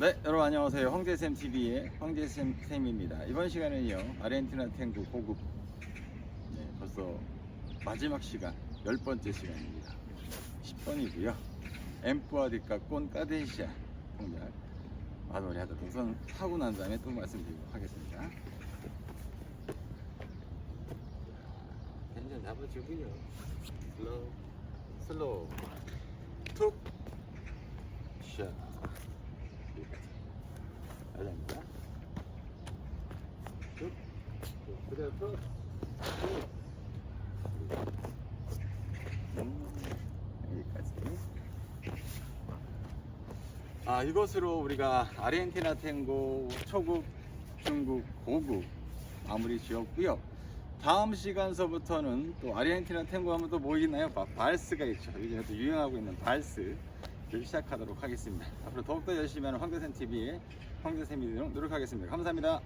네, 여러분 안녕하세요. 황제샘 TV의 황제샘 쌤입니다. 이번 시간은요, 아르헨티나 탱고 고급 네, 벌써 마지막 시간, 열 번째 시간입니다. 10번이고요. 엠프아디카 꼰 까데시아 동작 마무리하도록 우선 하고 난 다음에 또 말씀드리도록 하겠습니다. 한잔 잡아주고요. 슬로우, 슬로우. 툭, 샷. 알랍니다. 쭉. 그대로 쭉. 음, 여기까지. 아, 이것으로 우리가 아르헨티나 탱고 초급, 중급, 고급 마무리 지었고요. 다음 시간서부터는 또 아르헨티나 탱고 하면 또 뭐 있나요? 바- 발스가 있죠. 요즘에 또 유행하고 있는 발스 를 시작하도록 하겠습니다. 앞으로 더욱더 열심히 하는 황대샘 TV의 황대샘이 되도록 노력하겠습니다. 감사합니다.